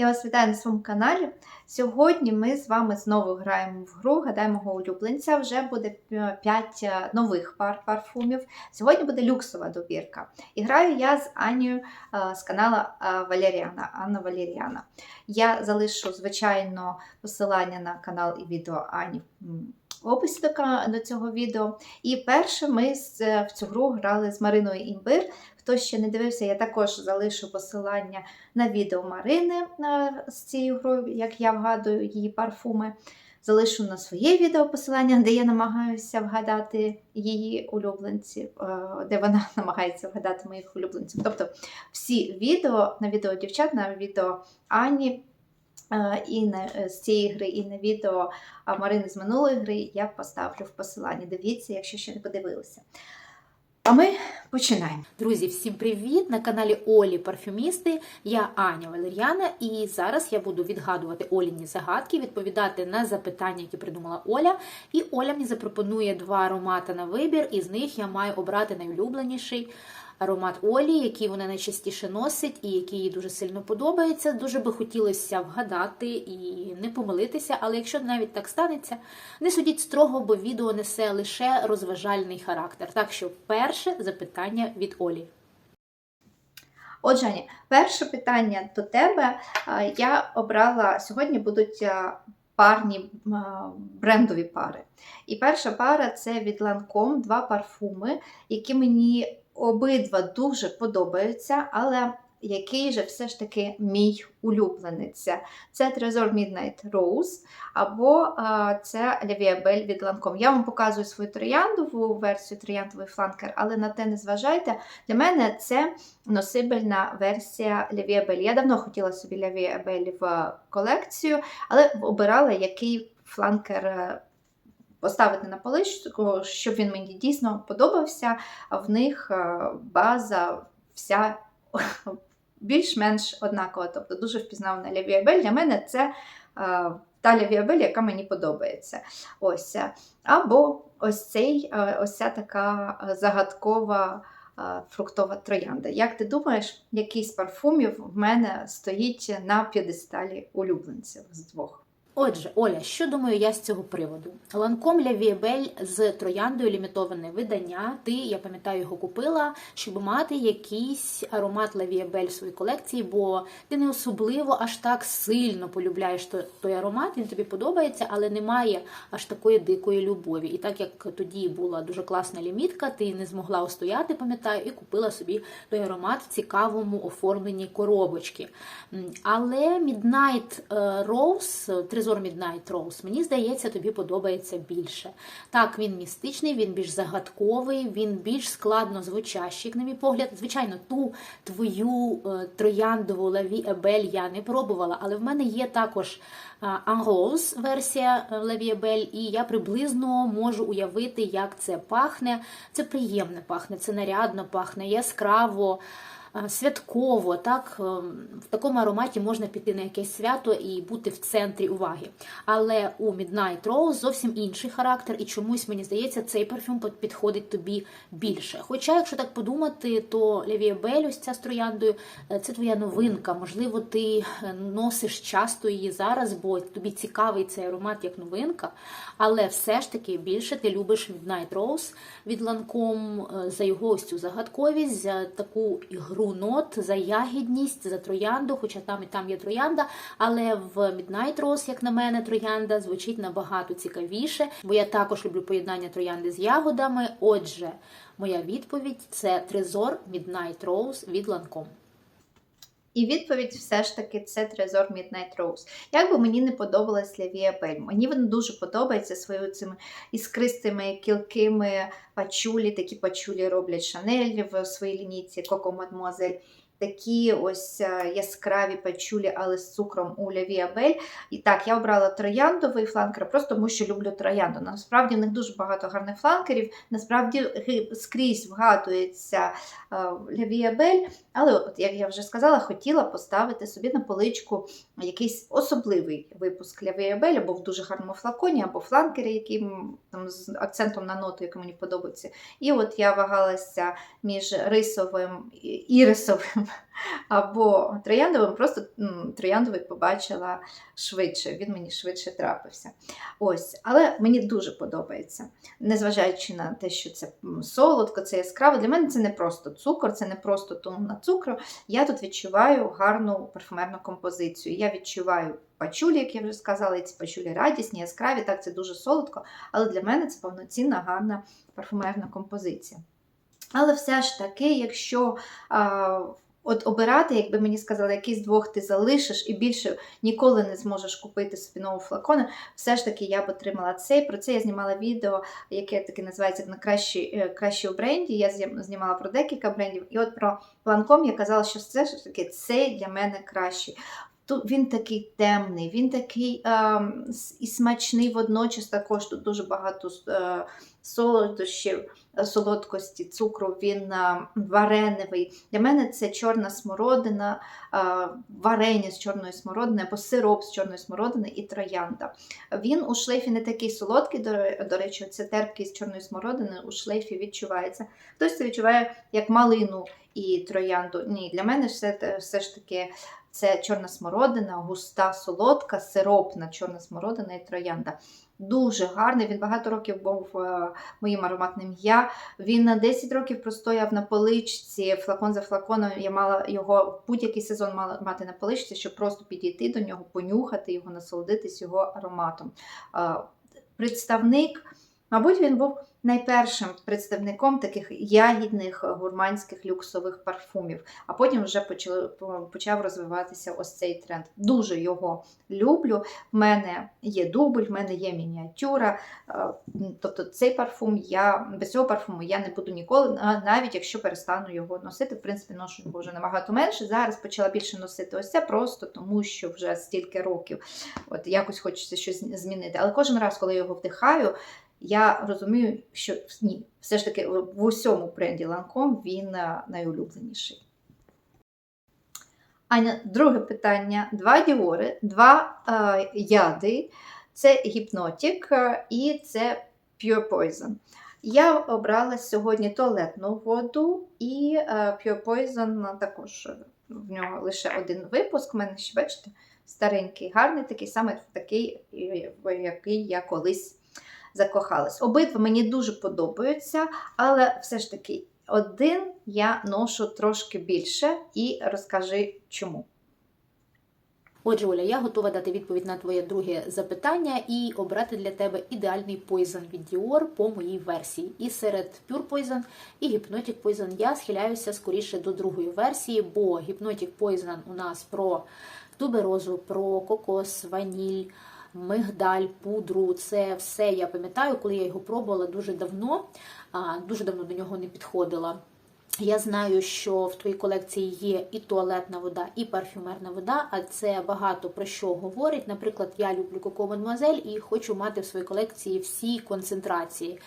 Я вас вітаю на своєму каналі. Сьогодні ми з вами знову граємо в гру, гадаємо мого улюбленця. Вже буде 5 нових пар парфумів. Сьогодні буде люксова добірка. І граю я з Анією е, з каналу е, Валеріана, Анна Валеріана. Я залишу, звичайно, посилання на канал і відео Ані в описі до, цього відео. І перше ми е, в цю гру грали з Мариною Імбир. Хто ще не дивився, я також залишу посилання на відео Марини е, з цією грою, як я вгадую її парфуми. Залишу на своє відео посилання, де я намагаюся вгадати її улюбленців, е, де вона намагається вгадати моїх улюбленців. Тобто всі відео на відео дівчат, на відео Ані е, і на, з цієї гри, і на відео Марини з минулої гри я поставлю в посиланні. Дивіться, якщо ще не подивилися. А ми починаємо. Друзі, всім привіт! На каналі Олі Парфюмісти. Я Аня Валер'яна, і зараз я буду відгадувати Оліні загадки, відповідати на запитання, які придумала Оля. І Оля мені запропонує два аромати на вибір, і з них я маю обрати найулюбленіший аромат Олі, який вона найчастіше носить, і який їй дуже сильно подобається. Дуже би хотілося вгадати і не помилитися, але якщо навіть так станеться, не судіть строго, бо відео несе лише розважальний характер. Так що перше запитання від Олі. Отже, Аня, перше питання до тебе. Я обрала сьогодні будуть парні брендові пари. І перша пара це від Lancome, два парфуми, які мені обидва дуже подобаються, але який же все ж таки мій улюбленець. Це Trésor Midnight Rose або це Bell від Lancome. Я вам показую свою трояндову версію, трояндовий фланкер, але на те не зважайте. Для мене це носибельна версія Левія Бель. Я давно хотіла собі Левія в колекцію, але обирала який фланкер е, поставити на поличку, щоб він мені дійсно подобався. В них е, база вся більш-менш однакова, тобто дуже впізнавана Левія Бель. Для мене це е, та Левія Бель, яка мені подобається. Ось. е. Або ось цей, ось ця така загадкова фруктова троянда. Як ти думаєш, який з парфумів в мене стоїть на п'єдесталі улюбленців з двох? Отже, Оля, що думаю я з цього приводу? Ланком Ля з трояндою лімітоване видання. Ти, я пам'ятаю, його купила, щоб мати якийсь аромат Ля Віабель в своїй колекції, бо ти не особливо аж так сильно полюбляєш той, той аромат, він тобі подобається, але немає аж такої дикої любові. І так як тоді була дуже класна лімітка, ти не змогла устояти, пам'ятаю, і купила собі той аромат в цікавому оформленні коробочки. Але Midnight е, Rose, Трезор Midnight Rose, мені здається, тобі подобається більше. Так, він містичний, він більш загадковий, він більш складно звучащий, на мій погляд. Звичайно, ту твою е, трояндову лаві Ебель я не пробувала, але в мене є також Англоус версія Лаві Ебель, і я приблизно можу уявити, як це пахне. Це приємне пахне, це нарядно пахне, яскраво. Святково, так е, в такому ароматі можна піти на якесь свято і бути в центрі уваги. Але у Midnight Rose зовсім інший характер, і чомусь мені здається, цей парфюм підходить тобі більше. Хоча, якщо так подумати, то Бель, ось ця з трояндою, е, це твоя новинка. Можливо, ти е, носиш часто її зараз, бо тобі цікавий цей аромат як новинка. Але все ж таки більше ти любиш Midnight Rose від е, за його ось цю загадковість, за таку ігру нот, за ягідність, за троянду, хоча там і там є троянда. Але в Midnight Rose, як на мене, троянда звучить набагато цікавіше, бо я також люблю поєднання троянди з ягодами. Отже, моя відповідь це Трезор Midnight Rose від Lancome. І відповідь все ж таки це Трезор Midnight Rose. Як би мені не подобалась Лявія Бель, мені вона дуже подобається своїми цими іскристими, кілкими пачулі. Такі пачулі роблять Шанель в своїй лінійці Coco Mademoiselle. Такі ось е, яскраві пачулі, але з цукром у Лявія Бель. І так, я обрала трояндовий фланкер, просто тому що люблю троянду. Насправді в них дуже багато гарних фланкерів. Насправді скрізь вгадується Лявія Бель. Але, от, як я вже сказала, хотіла поставити собі на поличку якийсь особливий випуск Лявія або в дуже гарному флаконі, або фланкери, які там, з акцентом на ноту, яка мені подобається. І от я вагалася між рисовим ірисовим або трояндовим, просто трояндовий побачила швидше, він мені швидше трапився. Ось, але мені дуже подобається. Незважаючи на те, що це солодко, це яскраво. Для мене це не просто цукор, це не просто тонна цукру. Я тут відчуваю гарну парфумерну композицію. Я відчуваю пачулі, як я вже сказала, і ці пачулі радісні, яскраві, так це дуже солодко, але для мене це повноцінна гарна парфумерна композиція. Але все ж таки, якщо а, от обирати, якби мені сказали, який з двох ти залишиш і більше ніколи не зможеш купити собі нового флакона, все ж таки я б отримала цей. Про це я знімала відео, яке таке називається на кращі, е, кращі у бренді. Я знімала про декілька брендів. І от про Lancome я казала, що все ж таки цей для мене кращий. Тут він такий темний, він такий с- і смачний водночас також тут дуже багато е, солодощів, е, солодкості, цукру, він е, вареневий. Для мене це чорна смородина, е, варення з чорної смородини або сироп з чорної смородини і троянда. Він у шлейфі не такий солодкий, до, речі, це терпкість чорної смородини у шлейфі відчувається. Хтось це відчуває як малину і троянду. Ні, для мене все, все ж таки це чорна смородина, густа солодка, сиропна чорна смородина і троянда. Дуже гарний. Він багато років був е, моїм ароматним я. Він на 10 років простояв на поличці, флакон за флаконом. Я мала його будь-який сезон мала мати на поличці, щоб просто підійти до нього, понюхати його, насолодитись його ароматом. Е, Представник, мабуть, він був найпершим представником таких ягідних е, гурманських люксових парфумів, а потім вже почав розвиватися ось цей тренд. Дуже його люблю. В мене є дубль, в мене є мініатюра. Е, Тобто цей парфум я без цього парфуму я не буду ніколи, навіть якщо перестану його носити. В принципі, ношу його вже набагато менше. Зараз почала більше носити ось це просто тому, що вже стільки років. От якось хочеться щось змінити. Але кожен раз, коли я його вдихаю, я розумію, що ні, все ж таки в усьому бренді Lancome він е, найулюбленіший. Аня, друге питання: два діори, два е, яди. Це гіпнотік е, і це Pure Poison. Я обрала сьогодні туалетну воду і е, Pure Poison також в нього лише один випуск. У мене ще, бачите, старенький, гарний, такий саме такий, який я колись закохалась. Обидва мені дуже подобаються, але все ж таки один я ношу трошки більше і розкажи чому. Отже, Оля, я готова дати відповідь на твоє друге запитання і обрати для тебе ідеальний Poison від Dior по моїй версії. І серед Pure Poison і Hypnotic Poison я схиляюся скоріше до другої версії, бо Hypnotic Poison у нас про туберозу, про кокос, ваніль, мигдаль, пудру. Це все я пам'ятаю, коли я його пробувала дуже давно, дуже давно до нього не підходила. Я знаю, що в твоїй колекції є і туалетна вода, і парфюмерна вода, а це багато про що говорить. Наприклад, я люблю Коко Мадемуазель і хочу мати в своїй колекції всі концентрації.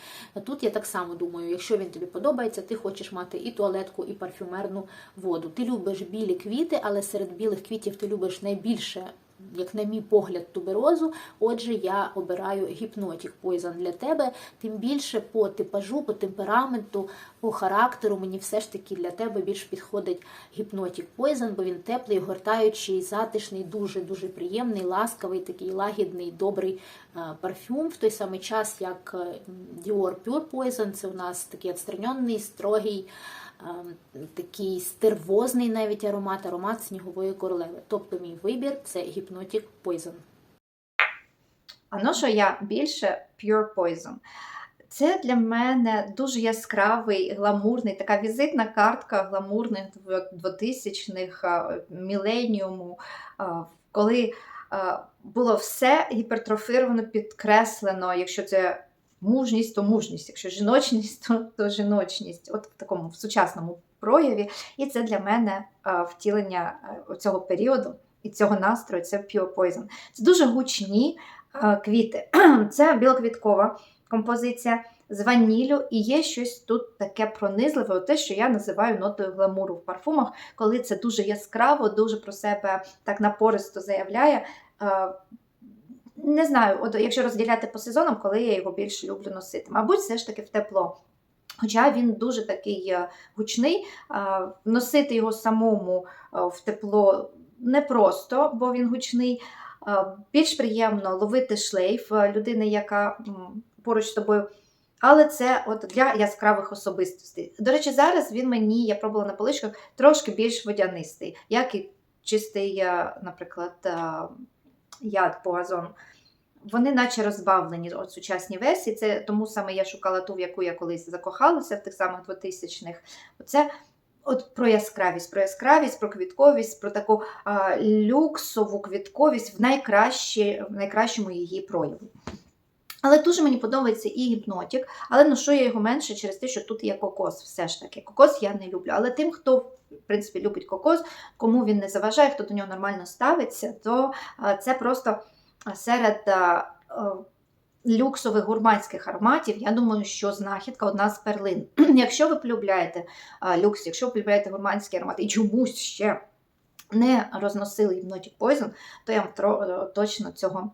Тут я так само думаю, якщо він тобі подобається, ти хочеш мати і туалетку, і парфюмерну воду. Ти любиш білі квіти, але серед білих квітів ти любиш найбільше. Як на мій погляд, туберозу, отже, я обираю гіпнотік Poison для тебе. Тим більше по типажу, по темпераменту, по характеру мені все ж таки для тебе більш підходить гіпнотік Poison, бо він теплий, гортаючий, затишний, дуже дуже приємний, ласкавий, такий лагідний, добрий е, парфюм. В той самий час, як е, Dior Pure Poison, це у нас такий відстранений, строгий. Такий стервозний навіть аромат, аромат снігової королеви. Тобто мій вибір це гіпнотік Poison. А ношу я більше Pure Poison. Це для мене дуже яскравий, гламурний, така візитна картка гламурних 2000-х, міленіуму, коли було все гіпертрофировано, підкреслено, якщо це мужність, то мужність, якщо жіночність, то, то жіночність. От в такому в сучасному прояві. І це для мене а, втілення а, цього періоду і цього настрою це Pure Poison. Це дуже гучні а, квіти. Це білоквіткова композиція з ваніллю, і є щось тут таке пронизливе, те, що я називаю нотою гламуру в парфумах, коли це дуже яскраво, дуже про себе так напористо заявляє. Е, Не знаю, от якщо розділяти по сезонам, коли я його більше люблю носити. Мабуть, все ж таки в тепло. Хоча він дуже такий е, гучний, носити його самому е, в тепло непросто, бо він гучний. Більш приємно ловити шлейф е, людини, яка поруч з тобою. Але це от для яскравих особистостей. До речі, зараз він мені, я пробувала на поличках, трошки більш водянистий, як і чистий, е, наприклад, е, яд по газону. Вони наче розбавлені от сучасні версії. Це тому саме я шукала ту, в яку я колись закохалася в тих самих 2000-х. Оце от про яскравість, про яскравість, про квітковість, про таку а, люксову квітковість в, в найкращому її прояві. Але дуже мені подобається і гіпнотік, але ношу я його менше через те, що тут є кокос. Все ж таки. Кокос я не люблю. Але тим, хто в принципі любить кокос, кому він не заважає, хто до нього нормально ставиться, то це просто серед е, люксових гурманських ароматів, я думаю, що знахідка одна з перлин. Якщо ви полюбляєте люкс, якщо ви полюбляєте гурманські аромати і чомусь ще не розносили Hypnotic Poison, то я вам точно цього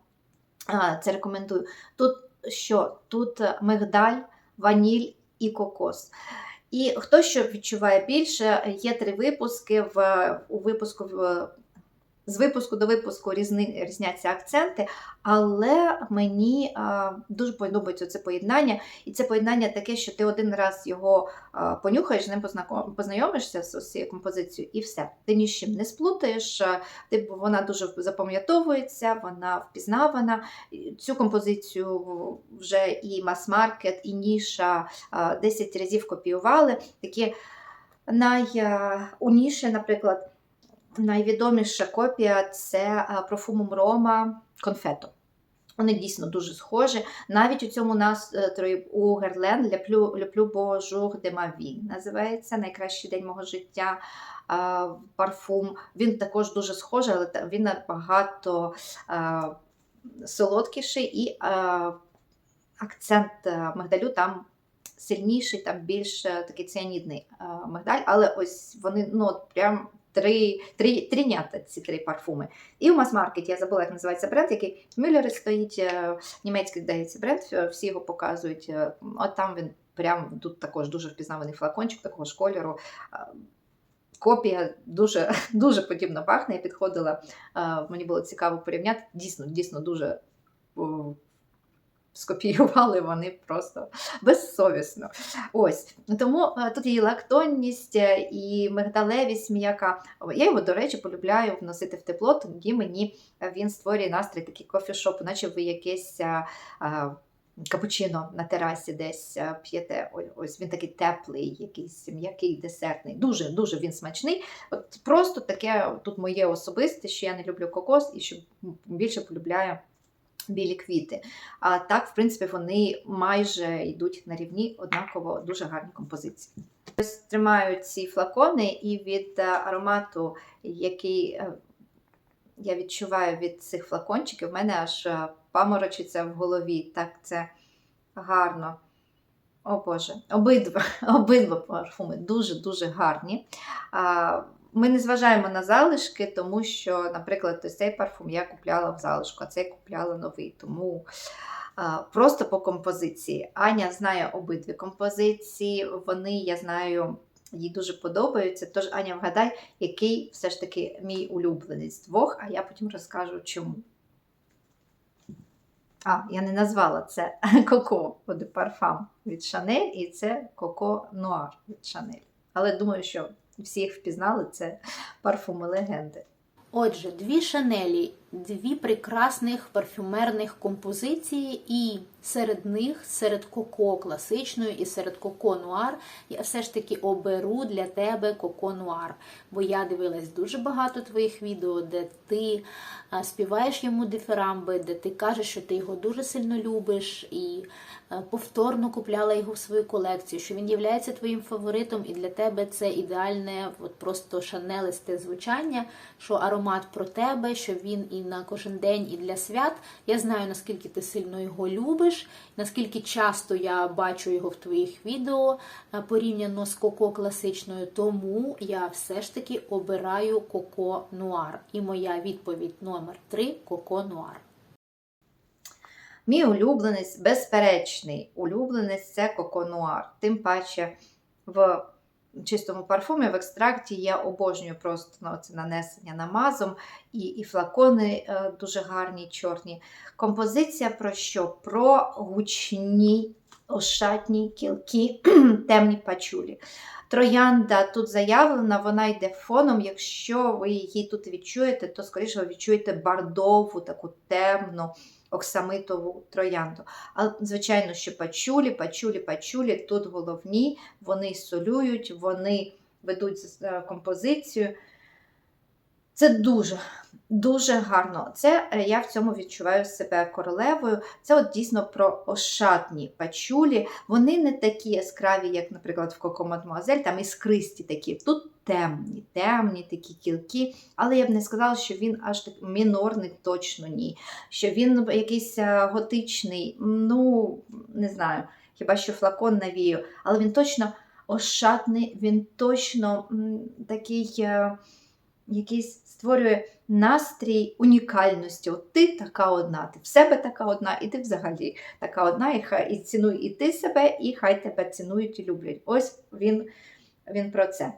це рекомендую. Тут що? Тут е, мигдаль, ваніль і кокос. І хто що відчуває більше, є три випуски. В, у випуску в, з випуску до випуску різни, різняться акценти, але мені а, дуже подобається це поєднання. І це поєднання таке, що ти один раз його а, понюхаєш, з ним познайомишся з ось цією композицією, і все. Ти ні з чим не сплутаєш, ти, вона дуже запам'ятовується, вона впізнавана. Цю композицію вже і мас-маркет, і ніша а, 10 разів копіювали. Такі най, а, у ніші, наприклад, найвідоміша копія це а, Профумум Рома Конфето. Вони дійсно дуже схожі. Навіть у цьому настрої у Герлен Ляплю, Ляплю Божур де Маві називається Найкращий день мого життя. Парфум. Він також дуже схожий, але він набагато солодкіший і акцент а, мигдалю там сильніший, там більш е, такий ціанідний мигдаль, але ось вони ну, прям три, три, тринята ці три парфуми. І у мас-маркеті я забула, як називається бренд, який в Мюллері стоїть, е, німецький здається бренд, е, всі його показують. е, От там він прям тут також дуже впізнаваний флакончик такого ж кольору. Е, Копія дуже, дуже подібно пахне. Я підходила, е, мені було цікаво порівняти. Дійсно, дійсно дуже скопіювали вони просто безсовісно. Ось тому е, тут є лактонність, е, і мигдалевість м'яка. Я його, до речі, полюбляю вносити в тепло, тоді мені він створює настрій такий кофішоп, наче ви якесь. е, Капучино на терасі десь п'єте. Ось він такий теплий, якийсь м'який, десертний. Дуже дуже він смачний. От просто таке тут моє особисте, що я не люблю кокос і що більше полюбляю білі квіти. А так, в принципі, вони майже йдуть на рівні однаково дуже гарні композиції. Ось тримаю ці флакони, і від е, аромату, який е, я відчуваю від цих флакончиків, в мене аж е, паморочиться в голові. Так це гарно. О Боже, обидва, обидва парфуми дуже-дуже гарні. Ми не зважаємо на залишки, тому що, наприклад, цей парфум я купляла в залишку, а цей купляла новий. Тому а, просто по композиції. Аня знає обидві композиції, вони, я знаю, їй дуже подобаються. Тож, Аня, вгадай, який все ж таки мій улюблений з двох, а я потім розкажу чому. А, я не назвала це Коко Parfum від Chanel і це Коко Noir від Chanel. Але думаю, що всі їх впізнали, це парфуми легенди. Отже, дві шанелі, дві прекрасних парфюмерних композиції, і серед них, серед коко класичної і серед коко нуар, я все ж таки оберу для тебе коко нуар. Бо я дивилась дуже багато твоїх відео, де ти співаєш йому дифирамби, де ти кажеш, що ти його дуже сильно любиш, і повторно купляла його в свою колекцію, що він є твоїм фаворитом, і для тебе це ідеальне, от просто шанелисте звучання, що аромат про тебе, що він і на кожен день, і для свят. Я знаю, наскільки ти сильно його любиш, наскільки часто я бачу його в твоїх відео е, порівняно з коко класичною, тому я все ж таки обираю коко нуар. І моя відповідь номер 3 коко нуар. Мій улюбленець, безперечний улюбленець це Коко Нуар. Тим паче в чистому парфумі, в екстракті я обожнюю просто ну, це нанесення намазом, і, і флакони е, дуже гарні, чорні. Композиція про що? Про гучні, ошатні кілки, темні пачулі. Троянда тут заявлена, вона йде фоном. Якщо ви її тут відчуєте, то скоріше ви відчуєте бардову, таку темну, оксамитову троянду. Але, звичайно, що пачулі, пачулі, пачулі тут головні, вони солюють, вони ведуть е, композицію. Це дуже, дуже гарно. Це е, я в цьому відчуваю себе королевою. Це от дійсно про ошатні пачулі. Вони не такі яскраві, як, наприклад, в Коко Мадмуазель, там іскристі такі. Тут темні, темні такі кілки, але я б не сказала, що він аж так мінорний, точно ні. Що він якийсь е, готичний, ну, не знаю, хіба що флакон навію, але він точно ошатний, він точно такий. е, якийсь створює настрій унікальності. От ти така одна, ти в себе така одна, і ти взагалі така одна, і хай і цінуй і ти себе, і хай тебе цінують і люблять. Ось він, він про це.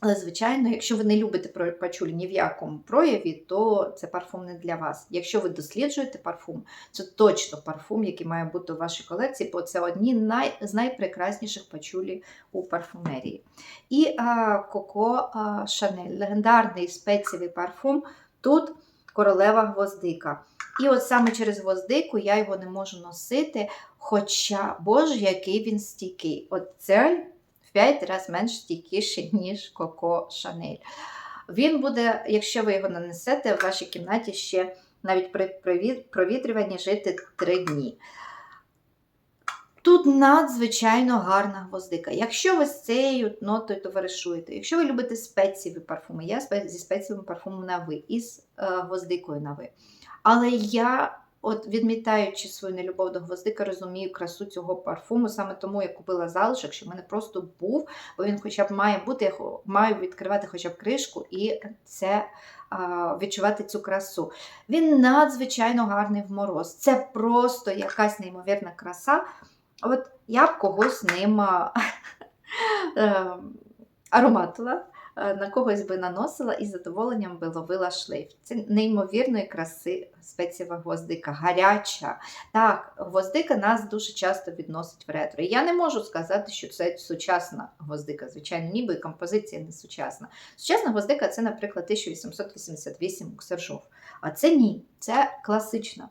Але, звичайно, якщо ви не любите про пачулі ні в якому прояві, то це парфум не для вас. Якщо ви досліджуєте парфум, це точно парфум, який має бути у вашій колекції, бо це одні най, з найпрекрасніших пачулі у парфумерії. І а, Коко а, Шанель, легендарний спецієвий парфум. Тут королева гвоздика. І от саме через гвоздику я його не можу носити. Хоча, боже, який він стійкий. От цей в 5 разів менш стійкіший, ніж Коко Шанель. Він буде, якщо ви його нанесете, в вашій кімнаті ще навіть при провітрюванні жити 3 дні. Тут надзвичайно гарна гвоздика. Якщо ви з цією нотою товаришуєте, якщо ви любите спецієві парфуми, я зі спецієвим парфумом на ви і з е, гвоздикою на ви. Але я, от відмітаючи свою нелюбов до гвоздика, розумію красу цього парфуму. Саме тому я купила залишок, що в мене просто був, бо він хоча б має бути, я маю відкривати хоча б кришку і це а, відчувати цю красу. Він надзвичайно гарний в мороз. Це просто якась неймовірна краса. От я б когось ним а, е, ароматила, на когось би наносила і задоволенням би ловила шлейф. Це неймовірної краси спецієва гвоздика, гаряча. Так, гвоздика нас дуже часто відносить в ретро. Я не можу сказати, що це сучасна гвоздика, звичайно, ніби композиція не сучасна. Сучасна гвоздика це, наприклад, 1888 Ксержов. А це ні, це класична.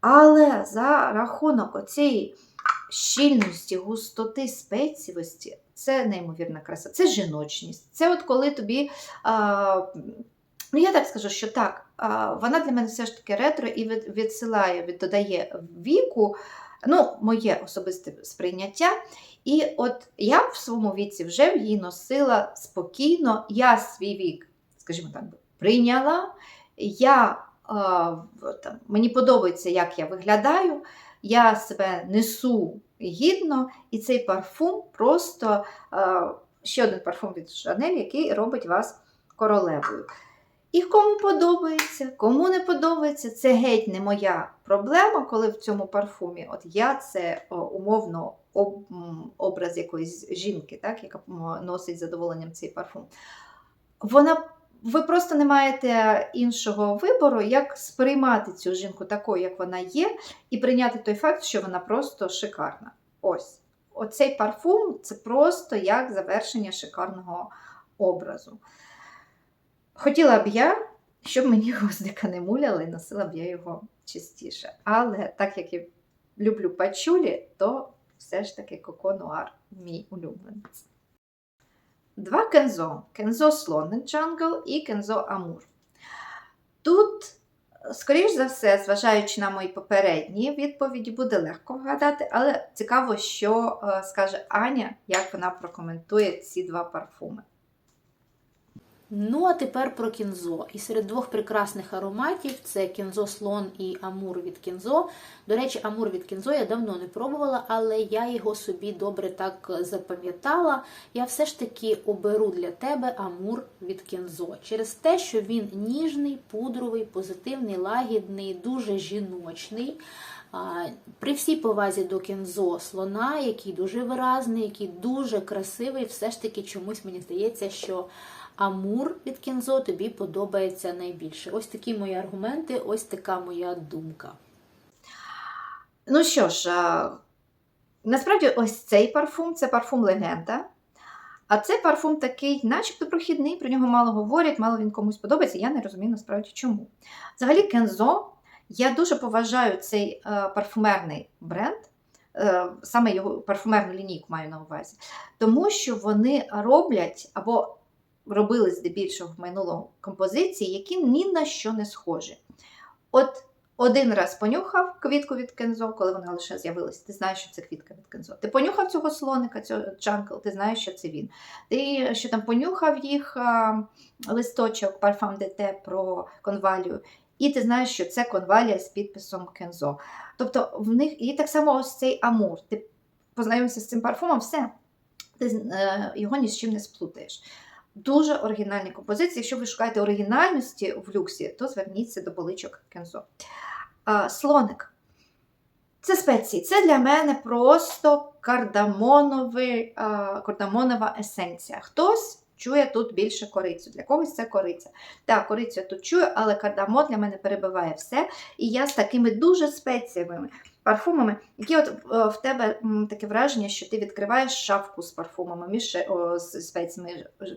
Але за рахунок оцієї щільності, густоти, спецівості це неймовірна краса, це жіночність. Це от коли тобі. А, ну, я так скажу, що так, вона для мене все ж таки ретро і від, відсилає, від, додає віку, ну, моє особисте сприйняття. І от я в своєму віці вже її носила спокійно, я свій вік, скажімо так, прийняла. Я, там, мені подобається, як я виглядаю я себе несу гідно, і цей парфум просто е, ще один парфум від Шанель, який робить вас королевою. І кому подобається, кому не подобається, це геть не моя проблема, коли в цьому парфумі. От я це умовно об, образ якоїсь жінки, так, яка носить задоволенням цей парфум. Вона ви просто не маєте іншого вибору, як сприймати цю жінку такою, як вона є, і прийняти той факт, що вона просто шикарна. Ось. Оцей парфум це просто як завершення шикарного образу. Хотіла б я, щоб мені гвоздика не муляла і носила б я його частіше. Але так як я люблю пачулі, то все ж таки Коко Нуар мій улюбленець. Два кензо: кензо Слонен Джангл і кензо Амур. Тут, скоріш за все, зважаючи на мої попередні відповіді, буде легко вгадати, але цікаво, що е, скаже Аня, як вона прокоментує ці два парфуми. Ну, а тепер про кінзо. І серед двох прекрасних ароматів це кінзо слон і амур від кінзо. До речі, амур від кінзо я давно не пробувала, але я його собі добре так запам'ятала. Я все ж таки оберу для тебе амур від кінзо. Через те, що він ніжний, пудровий, позитивний, лагідний, дуже жіночний. При всій повазі до кінзо слона, який дуже виразний, який дуже красивий, все ж таки чомусь мені здається, що Амур від кінзо тобі подобається найбільше. Ось такі мої аргументи, ось така моя думка. Ну що ж, а, насправді, ось цей парфум це парфум легенда. А це парфум такий, начебто прохідний, про нього мало говорять, мало він комусь подобається. Я не розумію насправді чому. Взагалі, Кензо, я дуже поважаю цей е, парфумерний бренд, е, саме його парфумерну лінійку маю на увазі, тому що вони роблять або робили здебільшого в минулому композиції, які ні на що не схожі. От один раз понюхав квітку від Кензо, коли вона лише з'явилася, ти знаєш, що це квітка від Кензо. Ти понюхав цього слоника, цього джанкл, ти знаєш, що це він. Ти ще там понюхав їх а, листочок Parfum d'été про конвалію, і ти знаєш, що це конвалія з підписом Кензо. Тобто в них і так само ось цей амур. Ти познайомився з цим парфумом, все, ти е, його ні з чим не сплутаєш. Дуже оригінальні композиції. Якщо ви шукаєте оригінальності в люксі, то зверніться до боличок Кензо. Слоник. Це спеції. Це для мене просто кардамоновий, кардамонова есенція. Хтось чує тут більше корицю. Для когось це кориця. Так, корицю я тут чую, але кардамон для мене перебиває все. І я з такими дуже спеціями парфумами, які от е, в тебе таке враження, що ти відкриваєш шафку з парфумами,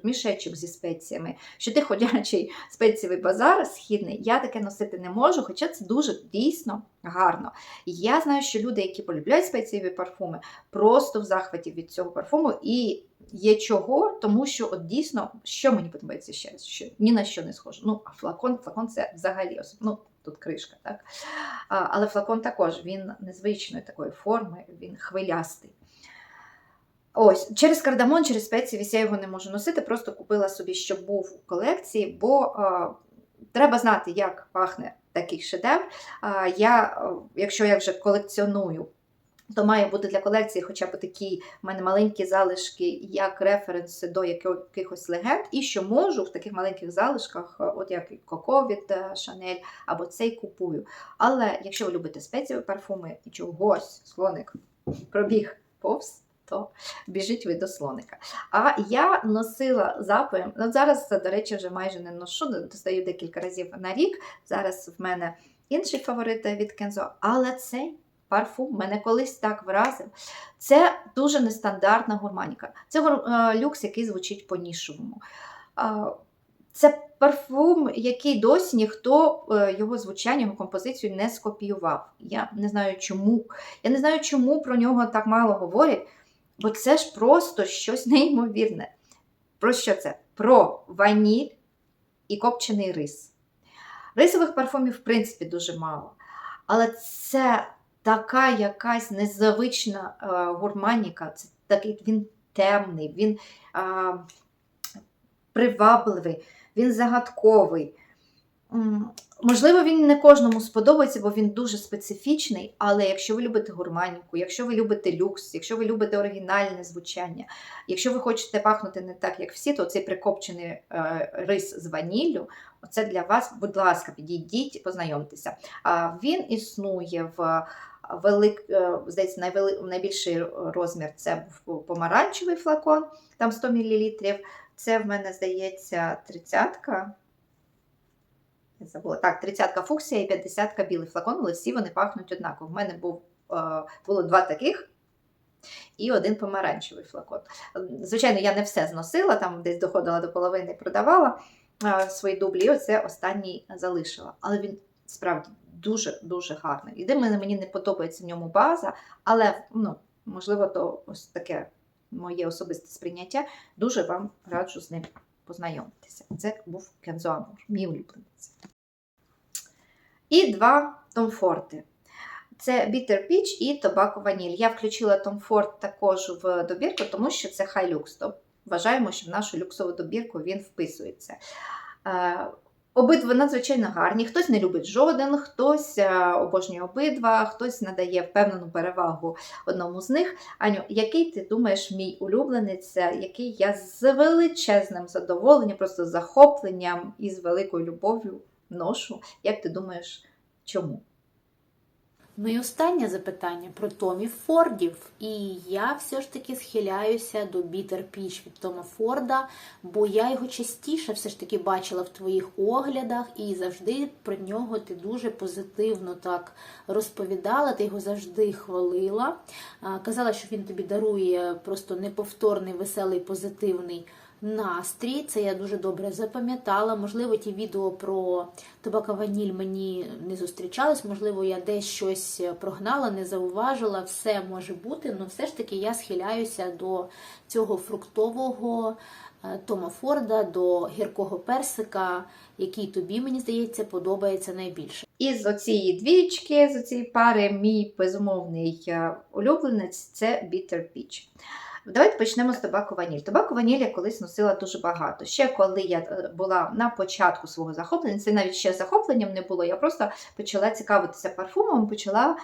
мішечок зі спеціями, що ти ходячий спецієвий базар східний, я таке носити не можу, хоча це дуже дійсно гарно. Я знаю, що люди, які полюбляють спецієві парфуми, просто в захваті від цього парфуму і є чого, тому що от дійсно, що мені подобається ще, що ні на що не схоже. Ну, а флакон, флакон це взагалі ну, тут кришка, так? Але флакон також він незвичної такої форми, він хвилястий. Ось, через кардамон, через спеції я його не можу носити, просто купила собі, щоб був у колекції, бо а, треба знати, як пахне такий шедевр. А, я, якщо я вже колекціоную, то має бути для колекції хоча б такі в мене маленькі залишки, як референси до якихось легенд, і що можу в таких маленьких залишках, е, от як Коко від Шанель, або цей купую. Але якщо ви любите спеціові парфуми і чогось слоник пробіг повз, то біжіть ви до слоника. А я носила запоєм. От зараз, до речі, вже майже не ношу, достаю декілька разів на рік. Зараз в мене інший фаворит від Кензо, але цей парфум мене колись так вразив. Це дуже нестандартна гурманіка. Це е, люкс, який звучить по-нішовому. Це парфум, який досі ніхто е, його звучання, його композицію не скопіював. Я не знаю чому. Я не знаю, чому про нього так мало говорять, бо це ж просто щось неймовірне. Про що це? Про ваніль і копчений рис. Рисових парфумів, в принципі, дуже мало. Але це така якась незвична е, гурманіка. Це такий він темний, він е, привабливий, він загадковий. Можливо, він не кожному сподобається, бо він дуже специфічний, але якщо ви любите гурманіку, якщо ви любите люкс, якщо ви любите оригінальне звучання, якщо ви хочете пахнути не так, як всі, то цей прикопчений е, рис з ваніллю, це для вас, будь ласка, підійдіть, познайомтеся. А Він існує в велик, е, здається, найвели, найбільший розмір це був помаранчевий флакон, там 100 мл. Це в мене, здається, тридцятка. Я забула. Так, тридцятка фуксія і 50 білий флакон, але всі вони пахнуть однаково. В мене був, е, було два таких і один помаранчевий флакон. Звичайно, я не все зносила, там десь доходила до половини і продавала е, свої дублі, і оце останній залишила. Але він справді дуже-дуже гарний. Єдине, мені не подобається в ньому база, але ну, можливо, то ось таке моє особисте сприйняття. Дуже вам раджу з ним познайомитися. Це був Кензо Амур, мій улюбленець. І два томфорти. Це Bitter Peach і Tobacco Vanille. Я включила Tom Ford також в добірку, тому що це хай люкс. вважаємо, що в нашу люксову добірку він вписується. Обидва надзвичайно гарні. Хтось не любить жоден, хтось е, обожнює обидва, хтось надає впевнену перевагу одному з них. Аню, який ти думаєш, мій улюбленець, е, який я з величезним задоволенням, просто захопленням і з великою любов'ю ношу? Як ти думаєш, чому? Ну і останнє запитання про Томі Фордів. І я все ж таки схиляюся до Бітер Піч від Тома Форда, бо я його частіше все ж таки бачила в твоїх оглядах, і завжди про нього ти дуже позитивно так розповідала, ти його завжди хвалила. Казала, що він тобі дарує просто неповторний, веселий, позитивний. Настрій, це я дуже добре запам'ятала. Можливо, ті відео про табака ваніль мені не зустрічались, можливо, я десь щось прогнала, не зауважила, все може бути, але все ж таки я схиляюся до цього фруктового е, Тома Форда, до гіркого персика, який тобі, мені здається, подобається найбільше. Із оцієї двічки, з оцієї пари, мій безумовний е, улюбленець це Bitter Peach. Давайте почнемо з табаку ваніль. Табаку ваніль я колись носила дуже багато. Ще коли я е, була на початку свого захоплення, це навіть ще захопленням не було. Я просто почала цікавитися парфумом, почала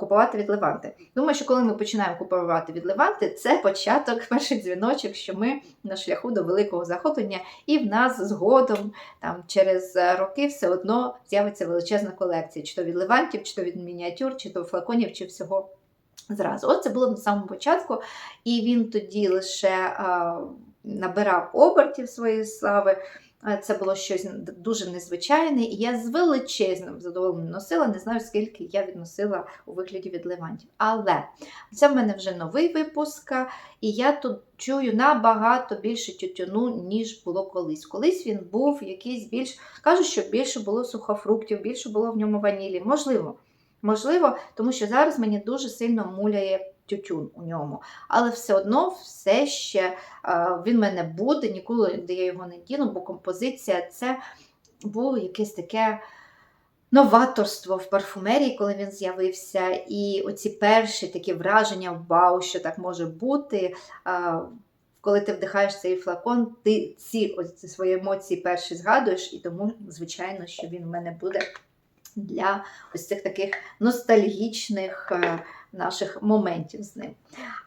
купувати від Леванти. Думаю, що коли ми починаємо купувати від Леванти, це початок, перший дзвіночок, що ми на шляху до великого захоплення, і в нас згодом там через е, роки все одно з'явиться величезна колекція, чи то від левантів, чи то від мініатюр, чи то флаконів, чи всього зразу. От це було на самому початку, і він тоді лише а, набирав обертів своєї слави. Це було щось дуже незвичайне, і я з величезним задоволенням носила. Не знаю, скільки я відносила у вигляді від левантів. Але це в мене вже новий випуск, і я тут чую набагато більше тютюну, ніж було колись. Колись він був якийсь більш, кажуть, що більше було сухофруктів, більше було в ньому ванілі. Можливо, можливо, тому що зараз мені дуже сильно муляє тютюн у ньому. Але все одно все ще е, він в мене буде, ніколи я його не діну, бо композиція це було якесь таке новаторство в парфумерії, коли він з'явився. І оці перші такі враження, вау, що так може бути. е, Коли ти вдихаєш цей флакон, ти ці ці свої емоції перші згадуєш, і тому, звичайно, що він в мене буде для ось цих таких ностальгічних е, наших моментів з ним.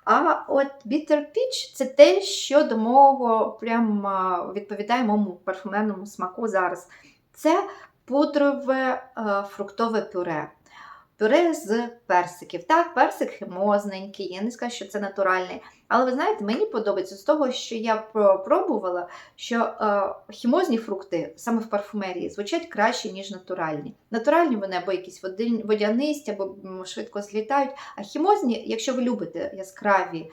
А от Bitter Peach – це те, що до мого прям е, відповідає моєму парфумерному смаку зараз. Це пудрове е, фруктове пюре. Пюре з персиків. Так, персик химозненький, я не скажу, що це натуральний. Але ви знаєте, мені подобається з того, що я пробувала, що е, хімозні фрукти саме в парфумерії звучать краще, ніж натуральні. Натуральні вони або якісь водянисті, або швидко злітають. А хімозні, якщо ви любите яскраві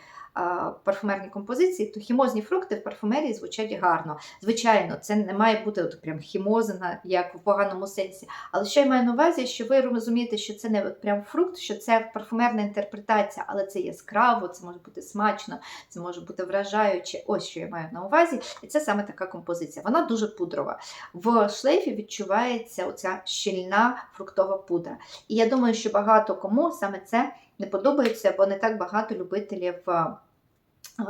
парфумерні композиції, то хімозні фрукти в парфумерії звучать гарно. Звичайно, це не має бути от прям хімозина, як в поганому сенсі. Але що я маю на увазі, що ви розумієте, що це не прям фрукт, що це парфумерна інтерпретація, але це яскраво, це може бути смачно, це може бути вражаюче. Ось що я маю на увазі. І це саме така композиція. Вона дуже пудрова. В шлейфі відчувається оця щільна фруктова пудра. І я думаю, що багато кому саме це не подобається, бо не так багато любителів. е, е,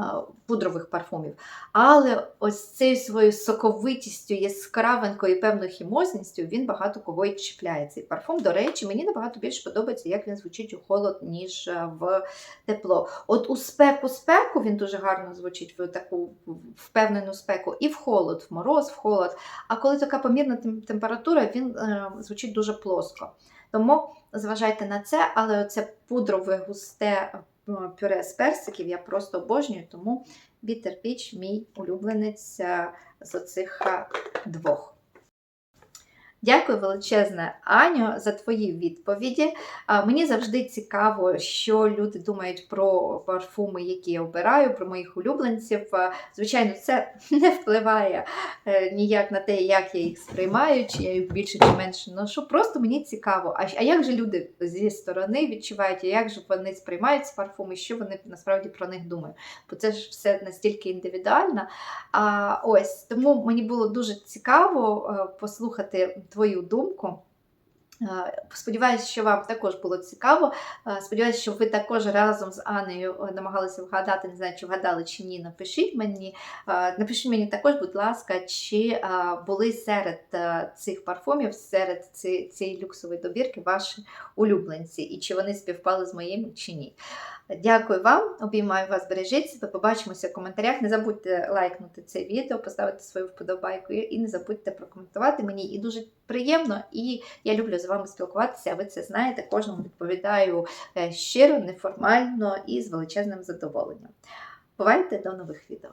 Пудрових парфумів. Але ось цією своєю соковитістю, яскравенькою і певною хімозністю він багато кого і чіпляє. Цей парфум, до речі, мені набагато більше подобається, як він звучить у холод, ніж е, в тепло. От у спеку спеку він дуже гарно звучить в таку впевнену спеку, і в холод, в мороз, в холод. А коли така помірна температура, він е, звучить дуже плоско. Тому зважайте на це, але оце пудрове густе е, пюре з персиків я просто обожнюю, тому Peach мій улюбленець е, з оцих е, двох. Дякую величезне, Аню, за твої відповіді. Мені завжди цікаво, що люди думають про парфуми, які я обираю, про моїх улюбленців. Звичайно, це не впливає е, ніяк на те, як я їх сприймаю, чи я їх більше чи менше ношу. Просто мені цікаво, а, як же люди зі сторони відчувають, як же вони сприймають ці парфуми, що вони насправді про них думають. Бо це ж все настільки індивідуально. А, ось тому мені було дуже цікаво е, послухати твою думку. Е, Сподіваюся, що вам також було цікаво. Е, Сподіваюся, що ви також разом з Анею е, намагалися вгадати, не знаю, чи вгадали чи ні. Напишіть мені. Напишіть мені також, будь ласка, чи були серед цих парфумів, серед цієї люксової добірки ваші улюбленці, і чи вони співпали з моїми чи ні. Дякую вам, обіймаю вас, бережіть побачимося в коментарях. Не забудьте лайкнути це відео, поставити свою вподобайку і не забудьте прокоментувати мені. І дуже приємно, і я люблю з вами спілкуватися. Ви це знаєте. Кожному відповідаю е, щиро, неформально і з величезним задоволенням. Бувайте до нових відео.